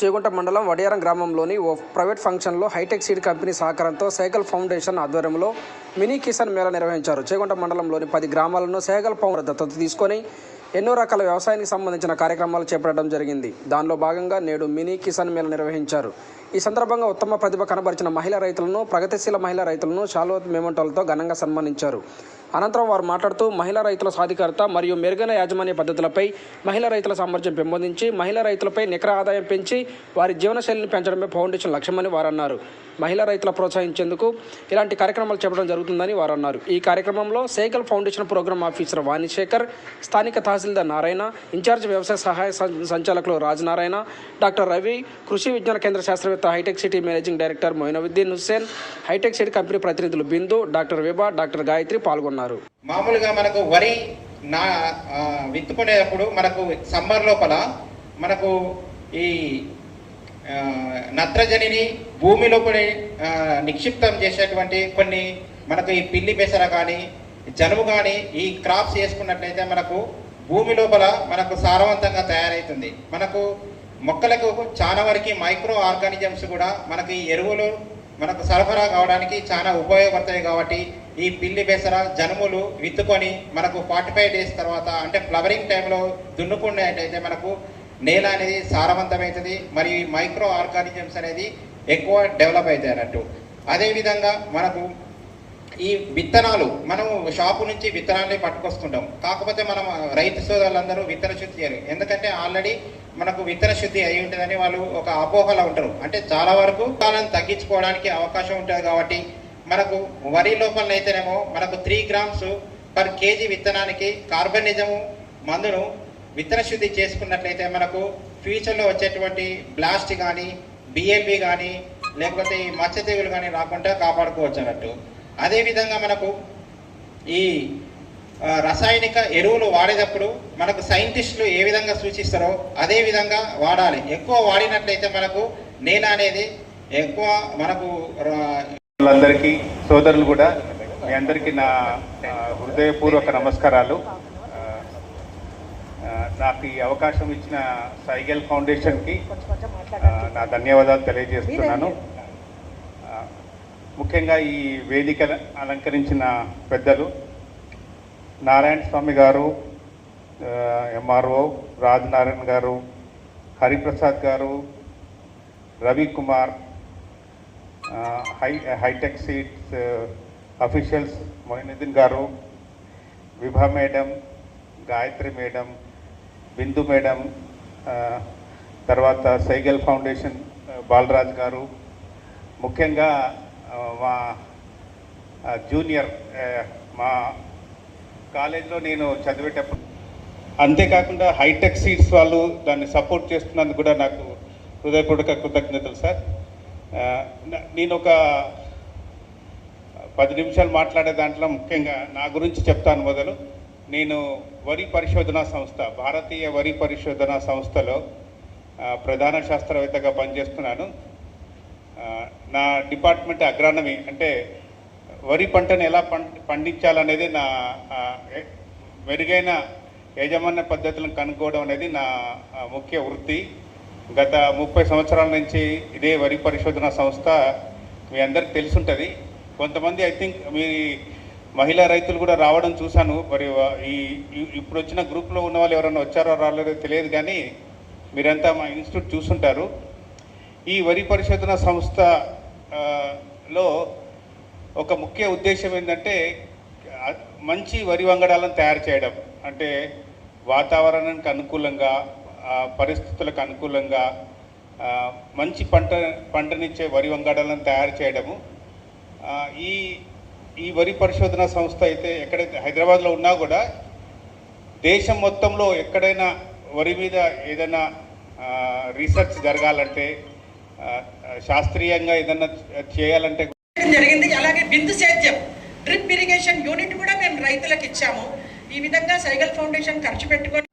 చేగుంట మండలం వడియారం గ్రామంలోని ఓ ప్రైవేట్ ఫంక్షన్లో హైటెక్ సీడ్ కంపెనీ సహకారంతో సైకిల్ ఫౌండేషన్ ఆధ్వర్యంలో మినీ కిసాన్ మేళా నిర్వహించారు. చేగుంట మండలంలోని పది గ్రామాలను సైకిల్ ఫౌండర్ దత్తత తీసుకొని ఎన్నో రకాల వ్యవసాయానికి సంబంధించిన కార్యక్రమాలు చేపట్టడం జరిగింది. దానిలో భాగంగా నేడు మినీ కిసాన్ మేళా నిర్వహించారు. ఈ సందర్భంగా ఉత్తమ ప్రతిభ కనబరిచిన మహిళా రైతులను ప్రగతిశీల మహిళా రైతులను శాలువత్ మెమంటోలతో ఘనంగా సన్మానించారు. అనంతరం వారు మాట్లాడుతూ మహిళా రైతుల సాధికారత మరియు మెరుగైన యాజమాన్య పద్ధతులపై మహిళా రైతుల సామర్థ్యం పెంపొందించి మహిళా రైతులపై నికర ఆదాయం పెంచి వారి జీవనశైలిని పెంచడమే ఫౌండేషన్ లక్ష్యమని వారు అన్నారు. మహిళా రైతుల ప్రోత్సహించేందుకు ఇలాంటి కార్యక్రమాలు చెప్పడం జరుగుతుందని వారు అన్నారు. ఈ కార్యక్రమంలో cycle foundation program officer Vanishekar స్థానిక తహసీల్దార్ నారాయణ ఇన్ఛార్జ్ వ్యవసాయ సహాయ సంచాలకులు రాజనారాయణ డాక్టర్ రవి కృషి విజ్ఞాన కేంద్ర శాస్త్రవేత్త hitech city managing director Moinuddin Hussain hitech city company ప్రతినిధులు బిందు డాక్టర్ విభా డాక్టర్ గాయత్రి పాల్గొన్నారు. మామూలుగా మనకు వరి నా విత్తుకునేటప్పుడు మనకు సమ్మర్ లోపల మనకు ఈ నత్రజనిని భూమి లోపల నిక్షిప్తం చేసేటువంటి కొన్ని మనకు ఈ పిల్లి పెసర కానీ జనుము కానీ ఈ క్రాప్స్ వేసుకున్నట్లయితే మనకు భూమి లోపల మనకు సారవంతంగా తయారవుతుంది మనకు మొక్కలకు చాలా వరకు మైక్రో ఆర్గానిజమ్స్ కూడా మనకి ఈ ఎరువులు మనకు సరఫరా కావడానికి చాలా ఉపయోగపడతాయి కాబట్టి ఈ పిల్లి బెసర జనుములు విత్తుకొని మనకు ఫార్టీ ఫైవ్ డేస్ తర్వాత అంటే ఫ్లవరింగ్ టైంలో దున్నుకున్నట్టయితే మనకు నేల అనేది సారవంతమవుతుంది మరియు ఈ మైక్రో ఆర్గానిజమ్స్ అనేది ఎక్కువ డెవలప్ అవుతాయి అన్నట్టు. అదేవిధంగా మనకు ఈ విత్తనాలు మనం షాపు నుంచి విత్తనాలని పట్టుకొస్తుంటాం. కాకపోతే మనం రైతు సోదరులందరూ విత్తన శుద్ధి చేయరు. ఎందుకంటే ఆల్రెడీ మనకు విత్తన శుద్ధి అయి ఉంటుందని వాళ్ళు ఒక అపోహలో ఉంటారు. అంటే చాలా వరకు కాలం తగ్గించుకోవడానికి అవకాశం ఉంటుంది కాబట్టి మనకు వరి లోపల అయితేనేమో మనకు త్రీ గ్రామ్స్ పర్ కేజీ విత్తనానికి కార్బనిజము మందును విత్తన శుద్ధి చేసుకున్నట్లయితే మనకు ఫ్యూచర్లో వచ్చేటువంటి బ్లాస్ట్ కానీ బిఎల్బి కానీ లేకపోతే ఈ మత్స్య తెగులు కానీ రాకుండా కాపాడుకోవచ్చు అన్నట్టు. అదేవిధంగా మనకు ఈ రసాయనిక ఎరువులు వాడేటప్పుడు మనకు సైంటిస్టులు ఏ విధంగా సూచిస్తారో అదే విధంగా వాడాలి. ఎక్కువ వాడినట్లయితే మనకు నేల అనేది ఎక్కువ మనకు వాళ్ళందరికీ సోదరులు కూడా మీ అందరికీ నా హృదయపూర్వక నమస్కారాలు. నాకు ఈ అవకాశం ఇచ్చిన సైగల్ ఫౌండేషన్కి నా ధన్యవాదాలు తెలియజేస్తున్నాను. ముఖ్యంగా ఈ వేదిక అలంకరించిన పెద్దలు నారాయణ స్వామి గారు ఎంఆర్ఓ రాజనారాయణ గారు హరిప్రసాద్ గారు Ravi Kumar high hitech seeds officials Moinuddin garu Vibha madam Gayatri madam Bindu madam తర్వాత సైగల్ ఫౌండేషన్ బాలరాజ్ గారు. ముఖ్యంగా మా జూనియర్ మా కాలేజ్లో నేను చదివేటప్పుడు అంతేకాకుండా హైటెక్ సీట్స్ వాళ్ళు దాన్ని సపోర్ట్ చేస్తున్నందుకు కూడా నాకు హృదయపూర్వక కృతజ్ఞతలు సార్. నేను ఒక పది నిమిషాలు మాట్లాడే దాంట్లో ముఖ్యంగా నా గురించి చెప్తాను మొదలు. నేను వరి పరిశోధన సంస్థ భారతీయ వరి పరిశోధన సంస్థలో ప్రధాన శాస్త్రవేత్తగా పనిచేస్తున్నాను. నా డిపార్ట్మెంట్ అగ్రానమీ అంటే వరి పంటను ఎలా పండించాలనేది నా మెరుగైన యాజమాన్య పద్ధతులను కనుక్కోవడం అనేది నా ముఖ్య వృత్తి. గత ముప్పై సంవత్సరాల నుంచి ఇదే వరి పరిశోధన సంస్థ మీ అందరికి తెలుసుంటుంది. కొంతమంది ఐ థింక్ మీ మహిళా రైతులు కూడా రావడం చూశాను. మరి ఈ- ఇప్పుడు వచ్చిన గ్రూప్లో ఉన్న వాళ్ళు ఎవరైనా వచ్చారో రాలేదో తెలియదు కానీ మీరంతా మా ఇన్స్టిట్యూట్ చూసుంటారు. ఈ వరి పరిశోధన సంస్థ లో ఒక ముఖ్య ఉద్దేశం ఏంటంటే మంచి వరి వంగడాలను తయారు చేయడం. అంటే వాతావరణానికి అనుకూలంగా పరిస్థితులకు అనుకూలంగా మంచి పంట పంటనిచ్చే వరి వంగడాలను తయారు చేయడము. ఈ ఈ వరి పరిశోధన సంస్థ అయితే ఎక్కడైతే హైదరాబాద్లో ఉన్నా కూడా దేశం మొత్తంలో ఎక్కడైనా వరి మీద ఏదైనా రీసెర్చ్ జరగాలంటే శాస్త్రీయంగా ఏదన్నా చేయాలంటే జరిగింది? అలాగే బిందు సేద్యం. డ్రిప్ ఇరిగేషన్ యూనిట్ కూడా మేము రైతులకు ఇచ్చాము. ఈ విధంగా సైగల్ ఫౌండేషన్ ఖర్చు పెట్టుకొని